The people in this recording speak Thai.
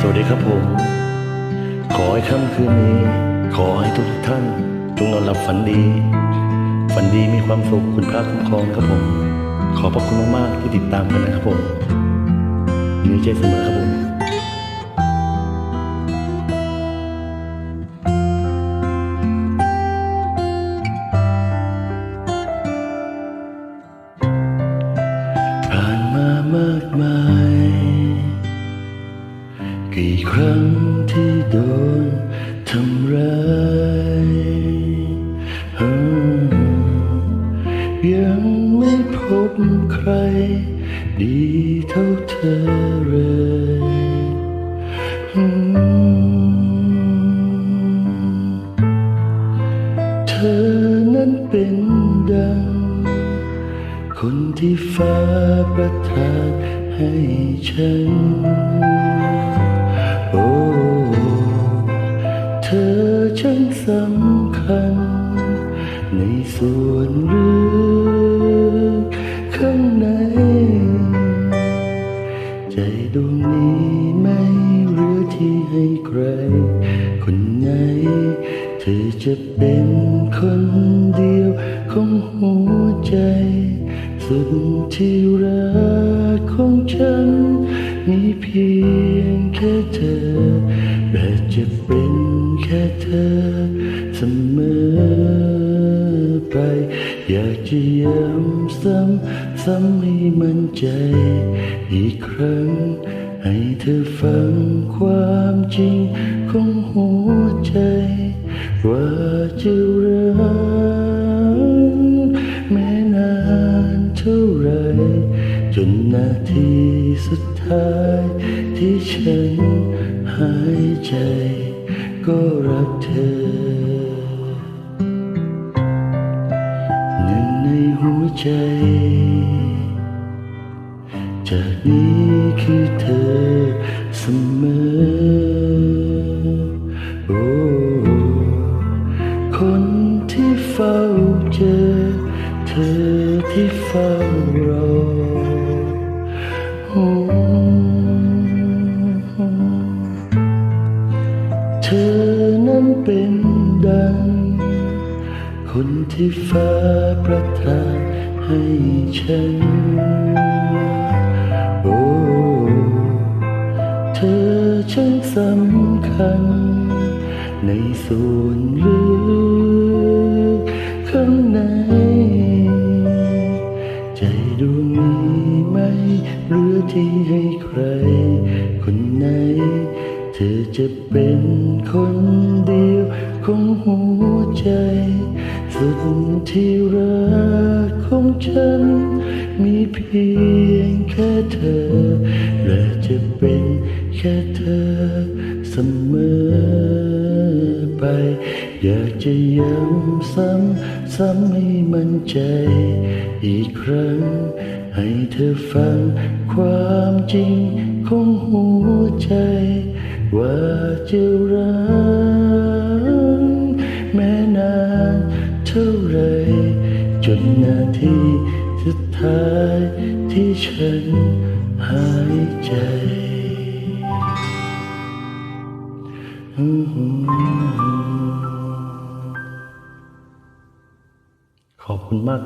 สวัสดีครับผม ขอให้ค่ำคืนนี้ ขอให้ทุกท่าน จงนอนหลับฝันดี ฝันดีมีความสุขคุณพระคุ้มครองครับผม ขอบพระคุณมากๆที่ติดตามกันนะครับผมมีใจเสมอครับผม กี่ครั้งที่โดนทำร้ายยังไม่พบใคร ดีเท่าเธอเลยเธอนั้นเป็นดัง คนที่ฟ้าประทานให้ฉัน ส่วนลึกข้างใน ใจดวงนี้ไม่เหลือที่ให้ใคร คนไหน เธอจะเป็นคนเดียวของหัวใจ สุดที่รักของฉัน มีเพียงแค่เธอ และจะเป็นแค่เธอเสมอ อยากจะย้ำซ้ำซ้ำให้มั่นใจ อีกครั้ง ให้เธอฟังความจริงของหัวใจ ว่าจะรักแม้นานเท่าไรจนนาทีสุดท้าย ที่ฉันหายใจ ก็รักเธอ ใจ จากนี้คือเธอเสมอ โอ้คนที่เฝ้าเจอ เธอที่เฝ้ารอเธอนั้นเป็น คนที่ฟ้าประทานให้ฉัน โอ้ เธอช่างสำคัญ ในส่วนลึกข้างใน ใจดวงนี้ไม่เหลือที่ให้ใคร คนไหน เธอจะเป็นคนเดียวของหัวใจ สุดที่รักของฉัน มีเพียงแค่เธอ และจะเป็นแค่เธอเสมอไป อยากจะย้ำซ้ำซ้ำให้มั่นใจ อีกครั้ง ให้เธอฟังความจริงของหัวใจ ว่าจะรัก จนนาทีสุดท้ายที่ฉันหายใจขอบคุณมาก